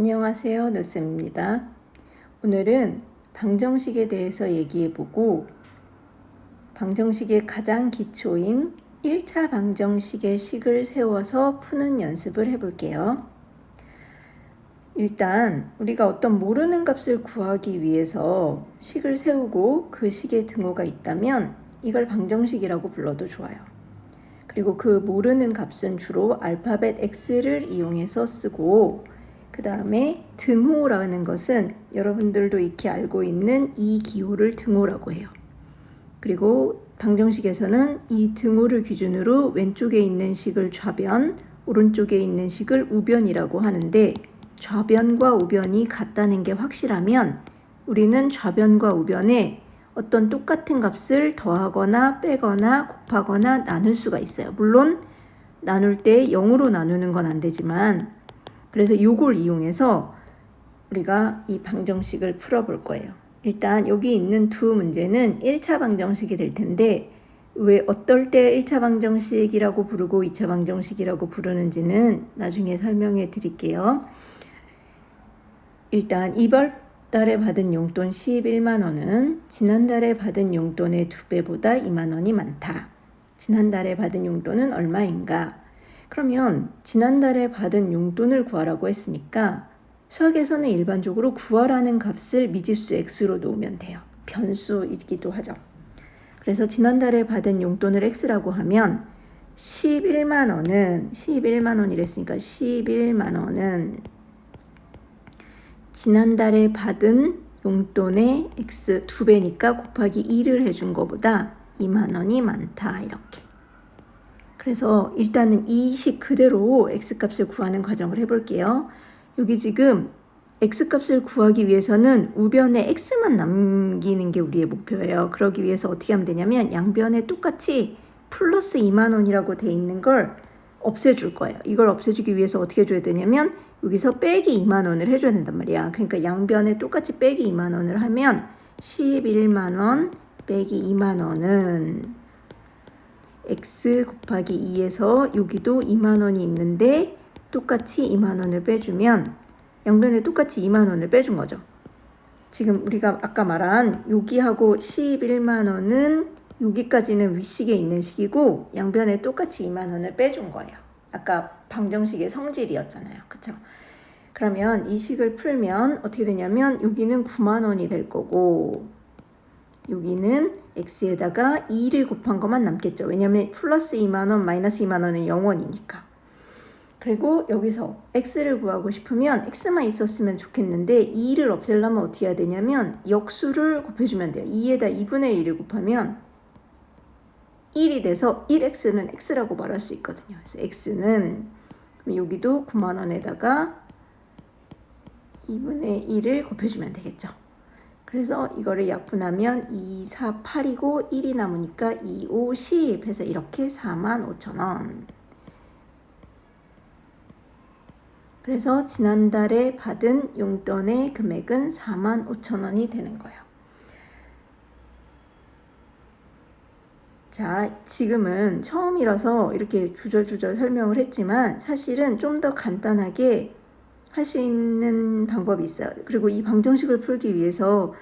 안녕하세요. 노쌤입니다. 오늘은 방정식에 대해서 얘기해보고 방정식의 가장 기초인 1차 방정식의 식을 세워서 푸는 연습을 해볼게요. 일단 우리가 어떤 모르는 값을 구하기 위해서 식을 세우고 그 식의 등호가 있다면 이걸 방정식이라고 불러도 좋아요. 그리고 그 모르는 값은 주로 알파벳 X를 이용해서 쓰고 그 다음에 등호라는 것은 여러분들도 익히 알고 있는 이 기호를 등호라고 해요. 그리고 방정식에서는 이 등호를 기준으로 왼쪽에 있는 식을 좌변, 오른쪽에 있는 식을 우변이라고 하는데 좌변과 우변이 같다는 게 확실하면 우리는 좌변과 우변에 어떤 똑같은 값을 더하거나 빼거나 곱하거나 나눌 수가 있어요. 물론 나눌 때 0으로 나누는 건 안 되지만 그래서 이걸 이용해서 우리가 이 방정식을 풀어볼 거예요. 일단 여기 있는 두 문제는 1차 방정식이 될 텐데 왜 어떨 때 1차 방정식이라고 부르고 2차 방정식이라고 부르는지는 나중에 설명해 드릴게요. 일단 이번 달에 받은 용돈 11만 원은 지난달에 받은 용돈의 두 배보다 2만 원이 많다. 지난달에 받은 용돈은 얼마인가? 그러면 지난달에 받은 용돈을 구하라고 했으니까 수학에서는 일반적으로 구하라는 값을 미지수 x로 놓으면 돼요. 변수이기도 하죠. 그래서 지난달에 받은 용돈을 x라고 하면 11만 원은 11만 원이랬으니까 11만 원은 지난달에 받은 용돈의 x 두 배니까 곱하기 2를 해준 것보다 2만 원이 많다 이렇게. 그래서 일단은 이식 그대로 x값을 구하는 과정을 해볼게요. 여기 지금 x값을 구하기 위해서는 우변에 x만 남기는 게 우리의 목표예요. 그러기 위해서 어떻게 하면 되냐면 양변에 똑같이 플러스 2만 원이라고 돼 있는 걸 없애줄 거예요. 이걸 없애주기 위해서 어떻게 해줘야 되냐면 여기서 빼기 2만 원을 해줘야 된단 말이야. 그러니까 양변에 똑같이 빼기 2만 원을 하면 11만 원 빼기 2만 원은 x 곱하기 2에서 여기도 2만 원이 있는데 똑같이 2만 원을 빼주면 양변에 똑같이 2만 원을 빼준 거죠. 지금 우리가 아까 말한 여기하고 11만 원은 여기까지는 윗식에 있는 식이고 양변에 똑같이 2만 원을 빼준 거예요. 아까 방정식의 성질이었잖아요. 그쵸? 그러면 이 식을 풀면 어떻게 되냐면 여기는 9만 원이 될 거고 여기는 x에다가 2를 곱한 것만 남겠죠. 왜냐하면 플러스 2만원, 마이너스 2만원은 0원이니까. 그리고 여기서 x를 구하고 싶으면 x만 있었으면 좋겠는데 2를 없애려면 어떻게 해야 되냐면 역수를 곱해주면 돼요. 2에다 2분의 1을 곱하면 1이 돼서 1x는 x라고 말할 수 있거든요. 그래서 x는 여기도 9만원에다가 2분의 1을 곱해주면 되겠죠. 그래서 이거를 약분하면 2, 4, 8이고 1이 남으니까 2, 5, 10 해서 이렇게 4만 5천 원. 그래서 지난달에 받은 용돈의 금액은 4만 5천 원이 되는 거예요. 자, 지금은 처음이라서 이렇게 주절주절 설명을 했지만 사실은 좀 더 간단하게 할 수 있는 방법이 있어요. 그리고 이 방정식을 풀기 위해서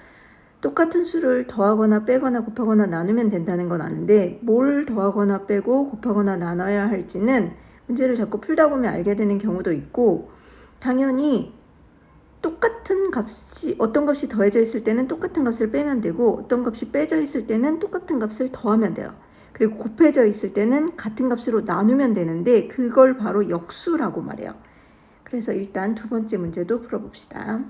똑같은 수를 더하거나 빼거나 곱하거나 나누면 된다는 건 아는데 뭘 더하거나 빼고 곱하거나 나눠야 할지는 문제를 자꾸 풀다 보면 알게 되는 경우도 있고 당연히 똑같은 값이 어떤 값이 더해져 있을 때는 똑같은 값을 빼면 되고 어떤 값이 빼져 있을 때는 똑같은 값을 더하면 돼요. 그리고 곱해져 있을 때는 같은 값으로 나누면 되는데 그걸 바로 역수라고 말해요. 그래서 일단 두 번째 문제도 풀어봅시다.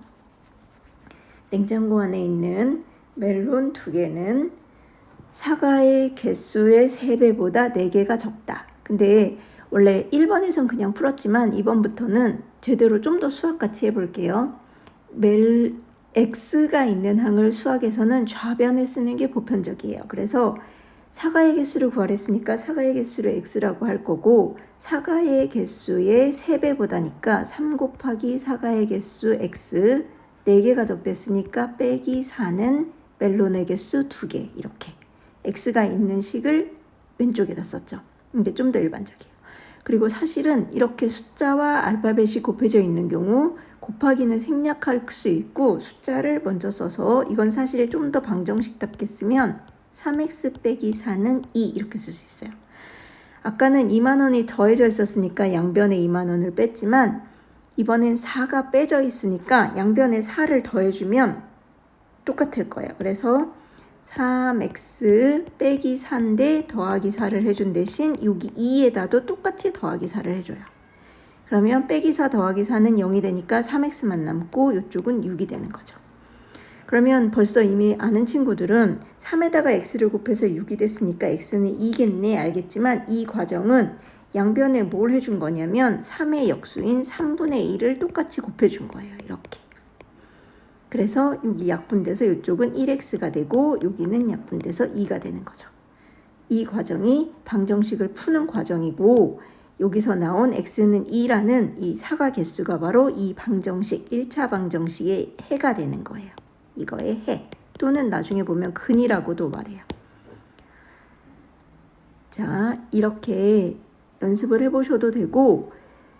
냉장고 안에 있는 멜론 두 개는 사과의 개수의 3배보다 4개가 적다. 근데 원래 1번에선 그냥 풀었지만 2번부터는 제대로 좀 더 수학같이 해볼게요. 멜, x가 있는 항을 수학에서는 좌변에 쓰는 게 보편적이에요. 그래서 사과의 개수를 구하랬으니까 사과의 개수를 x라고 할 거고 사과의 개수의 3배보다니까 3 곱하기 사과의 개수 x 4개가 적됐으니까 빼기 4는 멜론의 개수 2개 이렇게 x가 있는 식을 왼쪽에다 썼죠. 이게 좀 더 일반적이에요. 그리고 사실은 이렇게 숫자와 알파벳이 곱해져 있는 경우 곱하기는 생략할 수 있고 숫자를 먼저 써서 이건 사실 좀 더 방정식답게 쓰면 3x 빼기 4는 2 이렇게 쓸 수 있어요. 아까는 2만 원이 더해져 있었으니까 양변에 2만 원을 뺐지만 이번엔 4가 빼져 있으니까 양변에 4를 더해주면 똑같을 거예요. 그래서 3x 빼기 4인데 더하기 4를 해준 대신 여기 2에다도 똑같이 더하기 4를 해줘요. 그러면 빼기 4 더하기 4는 0이 되니까 3x만 남고 이쪽은 6이 되는 거죠. 그러면 벌써 이미 아는 친구들은 3에다가 x를 곱해서 6이 됐으니까 x는 2겠네 알겠지만 이 과정은 양변에 뭘 해준 거냐면 3의 역수인 3분의 1을 똑같이 곱해준 거예요. 이렇게. 그래서 여기 약분돼서 이쪽은 1x가 되고 여기는 약분돼서 2가 되는 거죠. 이 과정이 방정식을 푸는 과정이고 여기서 나온 x는 2라는 이 사과 개수가 바로 이 방정식 1차 방정식의 해가 되는 거예요. 이거의 해 또는 나중에 보면 근이라고도 말해요. 자, 이렇게 연습을 해보셔도 되고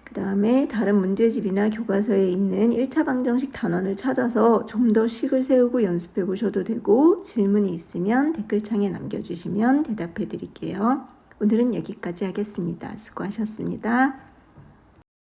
그 다음에 다른 문제집이나 교과서에 있는 1차 방정식 단원을 찾아서 좀 더 식을 세우고 연습해 보셔도 되고 질문이 있으면 댓글창에 남겨주시면 대답해 드릴게요. 오늘은 여기까지 하겠습니다. 수고하셨습니다.